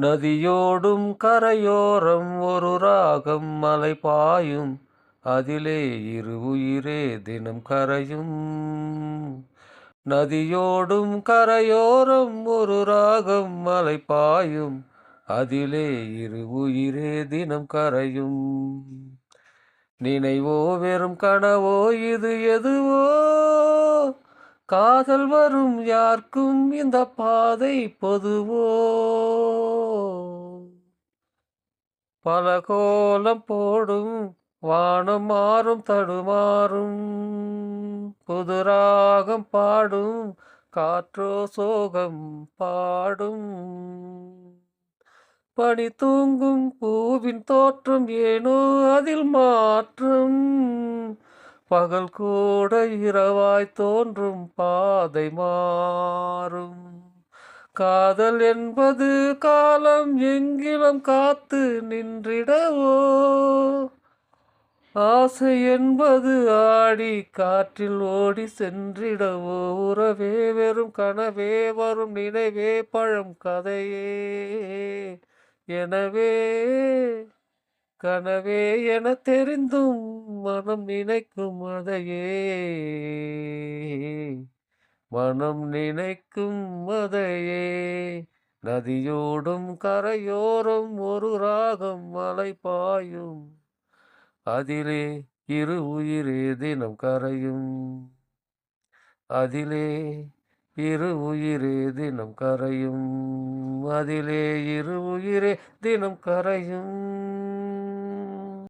நதியோடும் கரையோரம் ஒரு ராகம் மலை பாயும். அதிலே இரு உயிரே தினம் கரையும். நதியோடும் கரையோரம் ஒரு ராகம் மலை பாயும். அதிலே இரு உயிரே தினம் கரையும். நினைவோ வெறும் கனவோ இது எதுவோ? காதல் வரும் யாருக்கும் இந்த பாதை பொதுவோ? பல கோலம் போடும் வானம் மாறும் தடுமாறும். புதுராகம் பாடும் காற்றோ சோகம் பாடும். பனி தூங்கும் பூவின் தோற்றம் ஏனோ அதில் மாற்றம். பகல் கூட இரவாய் தோன்றும் பாதை மாறும். காதல் என்பது காலம் எங்கிலும் காத்து நின்றிடவோ? ஆசை என்பது ஆடி காற்றில் ஓடி சென்றிடவோ? உறவே வெறும் கனவே வரும் நினைவே பழம் கதையே. எனவே கனவே என தெரிந்தும் மனம் நினைக்கும் அதையே. மனம் நினைக்கும் அதையே. நதியோடும் கரையோரம் ஒரு ராகம் மலை பாயும். அதிலே இரு உயிரே தினம் கரையும். அதிலே இரு உயிரே தினம் கரையும். அதிலே இரு உயிரே தினம் கரையும்.